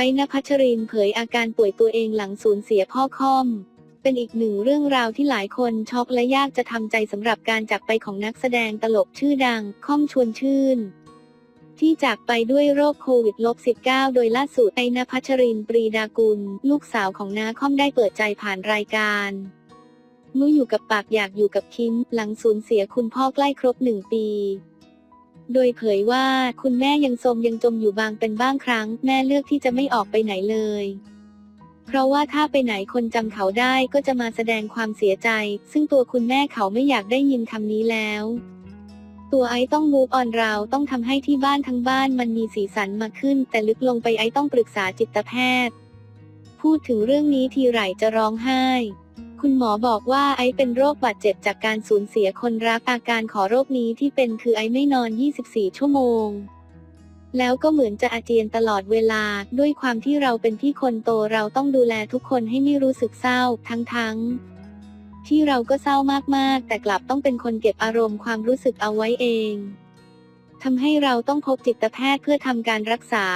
ไอ้นภัชรินเผยอาการป่วยตัวเองหลังสูญเสียพ่อค่อม เป็นอีกหนึ่งเรื่องราวที่หลายคนช็อกและยากจะทำใจสำหรับการจากไปของนักแสดงตลกชื่อดังค่อมชวนชื่น ที่จากไปด้วยโรคโควิด -19 โดยล่าสุดไอ้นภัชรินปรีดากุล ลูกสาวของนาค่อมได้เปิดใจผ่านรายการเมื่ออยู่กับปากอยากอยู่กับคิม หลังสูญเสียคุณพ่อใกล้ครบหนึ่งปี โดยเผยว่าคุณแม่ยังทรมยังจมอยู่บางเป็นบ้างครั้ง แม่เลือกที่จะไม่ออกไปไหนเลย เพราะว่าถ้าไปไหนคนจำเขาได้ก็จะมาแสดงความเสียใจ ซึ่งตัวคุณแม่เขาไม่อยากได้ยินคำนี้แล้ว ตัวไอต้องมูฟออนเราต้องทำให้ที่บ้านทั้งบ้านมันมีสีสันมาขึ้น แต่ลึกลงไปไอต้องปรึกษาจิตแพทย์ พูดถึงเรื่องนี้ทีไรจะร้องไห้ คุณหมอบอกว่าไอเป็นโรคบาดเจ็บจากการสูญเสียคนรักอาการขอโรคนี้ที่เป็นคือไอไม่นอน 24 ชั่วโมง แล้วก็เหมือนจะอาเจียนตลอดเวลา ด้วยความที่เราเป็นพี่คนโตเราต้องดูแลทุกคนให้ไม่รู้สึกเศร้า ทั้งๆที่เราก็เศร้ามากๆ แต่กลับต้องเป็นคนเก็บอารมณ์ความรู้สึกเอาไว้เองทำให้เราต้องพบจิตแพทย์เพื่อทำการรักษา